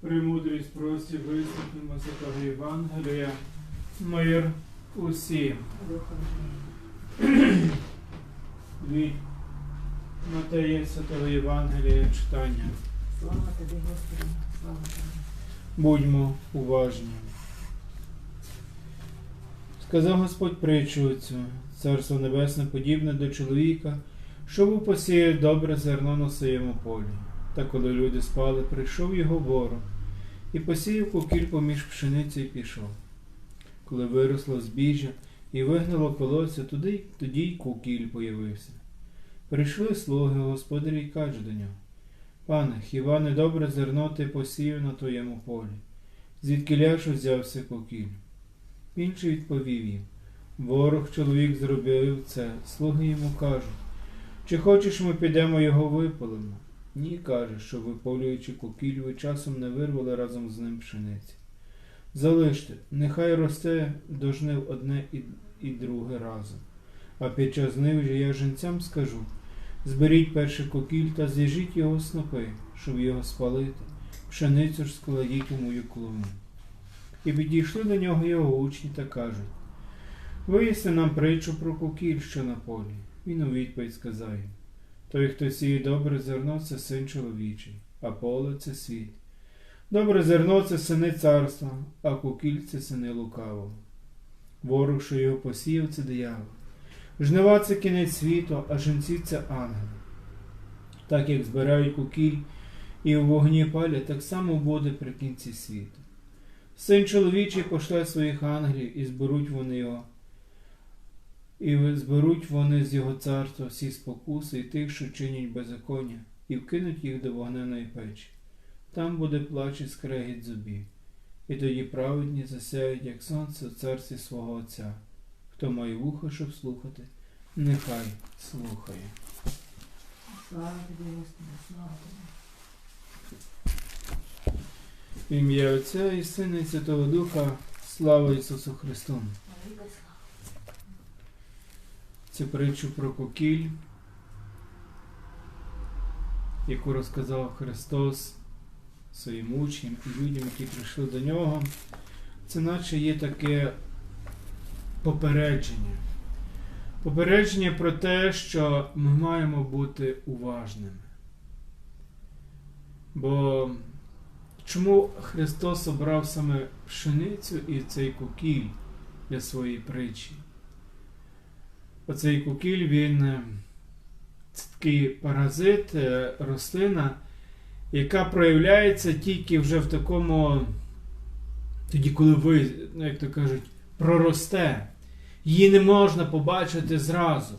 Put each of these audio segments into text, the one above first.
Премудрість просі вислухнемо Святого Євангелія. Мир усім. Від Матея Святого Євангелія читання. Слава тобі, Господи, слава тобі. Будьмо уважні. Сказав Господь притчу цю, Царство Небесне подібне до чоловіка, що був посіяв добре зерно на своєму полі. Та коли люди спали, прийшов його ворог і посіяв кукіль поміж пшеницю і пішов. Коли виросло збіжжя і вигнало колося, туди, тоді й кукіль появився. Прийшли слуги господарі і кажуть до нього. Пане, хіба не добре зерно ти посіяв на твоєму полі? Звідки ляж взявся кукіль? Інший відповів їм. Ворог чоловік зробив це, слуги йому кажуть. Чи хочеш ми підемо його випалимо? Ні, каже, що виполюючи кукіль, ви часом не вирвали разом з ним пшениці. Залиште, нехай росте до жнив одне і, і друге разом. А під час жнив же я жінцям скажу, Зберіть перший кокіль та з'їжіть його снопи, щоб його спалити, пшеницю ж складіть у мою клуну. І підійшли до нього його учні та кажуть Виясни нам притчу про кукіль, що на полі. Він у відповідь сказав їм Той, хто сіє добре зерно, це син чоловічий, а поле це світ. Добре зерно це сини царства, а кукіль це сини лукавого. Ворог, що його посіяв, це диявол. Жнива це кінець світу, а жінці це ангели. Так як збирають кукіль і в вогні палять, так само буде при кінці світу. Син чоловічий пошле своїх ангелів і зберуть вони його. І зберуть вони з його царства всі спокуси і тих, що чинять беззаконня, і вкинуть їх до вогненої печі. Там буде плач і скрегіт зубів, і тоді праведні засяють, як сонце в царстві свого Отця. Хто має вухо, щоб слухати, нехай слухає. Слава тобі, Господи, слава тобі. Ім'я Отця і Сина і Святого Духа, слава Ісусу Христу! Цю притчу про кукіль, яку розказав Христос своїм учням і людям, які прийшли до нього, це наче є таке попередження. Попередження про те, що ми маємо бути уважними. Бо чому Христос обрав саме пшеницю і цей кукіль для своєї притчі? Оцей кукіль, він е, це такий паразит, е, рослина, яка проявляється тільки вже в такому, тоді, коли ви, ну, як то кажуть, проросте. Її не можна побачити зразу.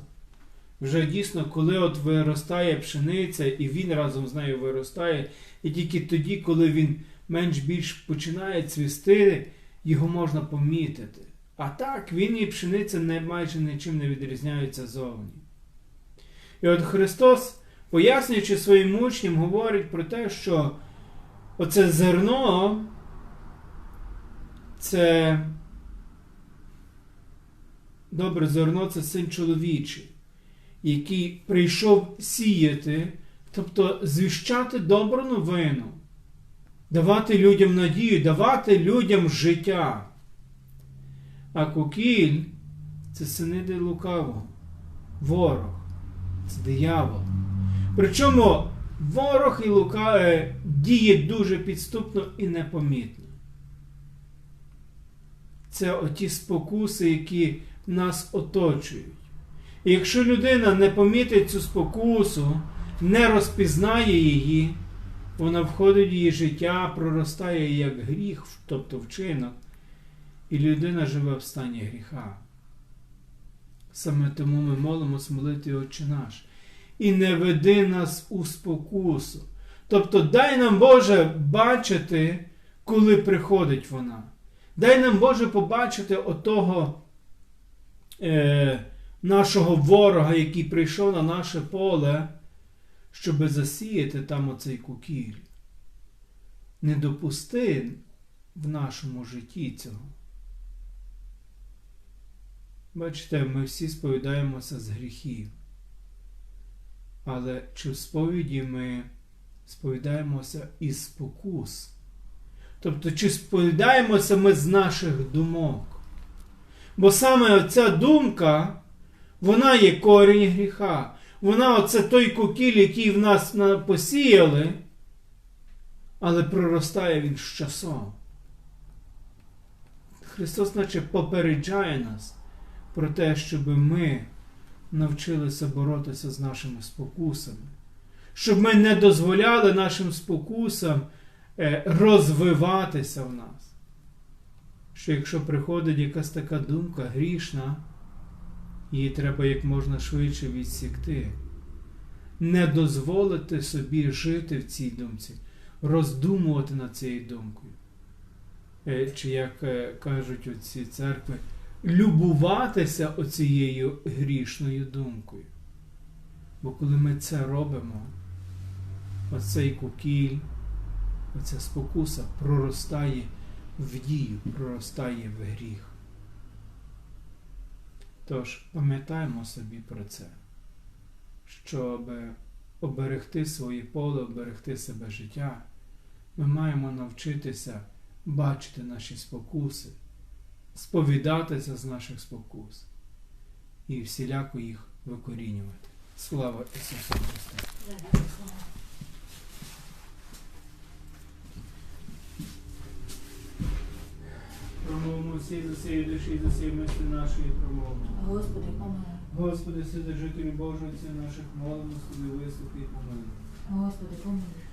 Вже дійсно, коли от виростає пшениця, і він разом з нею виростає, і тільки тоді, коли він менш-більш починає цвісти, його можна помітити. А так, він і пшениця не, майже нічим не відрізняються зовні. І от Христос, пояснюючи своїм учням, говорить про те, що оце зерно це добре зерно це син чоловічий, який прийшов сіяти, тобто звіщати добру новину, давати людям надію, давати людям життя. А кукіль це сини лукавого, ворог, це диявол. Причому ворог і лукаве діє дуже підступно і непомітно. Це оті спокуси, які нас оточують. І якщо людина не помітить цю спокусу, не розпізнає її, вона входить в її життя, проростає як гріх, тобто вчинок, і людина живе в стані гріха. Саме тому ми молимось молити Отче наш. І не веди нас у спокусу. Тобто дай нам Боже бачити, коли приходить вона. Дай нам Боже побачити отого е, нашого ворога, який прийшов на наше поле, щоби засіяти там оцей кукіль. Не допусти в нашому житті цього. Бачите, ми всі сповідаємося з гріхів. Але чи в сповіді ми сповідаємося із спокус, Тобто, чи сповідаємося ми з наших думок? Бо саме ця думка, вона є корінь гріха. Вона оце той кукіль, який в нас посіяли, але проростає він з часом. Христос, наче попереджає нас про те, щоб ми навчилися боротися з нашими спокусами, щоб ми не дозволяли нашим спокусам е, розвиватися в нас. Що якщо приходить якась така думка грішна, її треба як можна швидше відсікти. Не дозволити собі жити в цій думці, роздумувати над цією думкою. Е, Чи як е, кажуть оці церкви, любуватися оцією грішною думкою. Бо коли ми це робимо, оцей кукіль, оця спокуса проростає в дію, проростає в гріх. Тож пам'ятаємо собі про це, щоб оберегти своє поле, оберегти себе життя, ми маємо навчитися бачити наші спокуси, сповідатися з наших спокус і всіляко їх викорінювати. Слава Ісусу Христу! Промовимо всі за цієї душі, за цієї мислі нашої промовимо. Господи, помилуй. Господи, Вседержителю Божий, наших молимо, собі вислухай і помилуй. Господи, помилуй.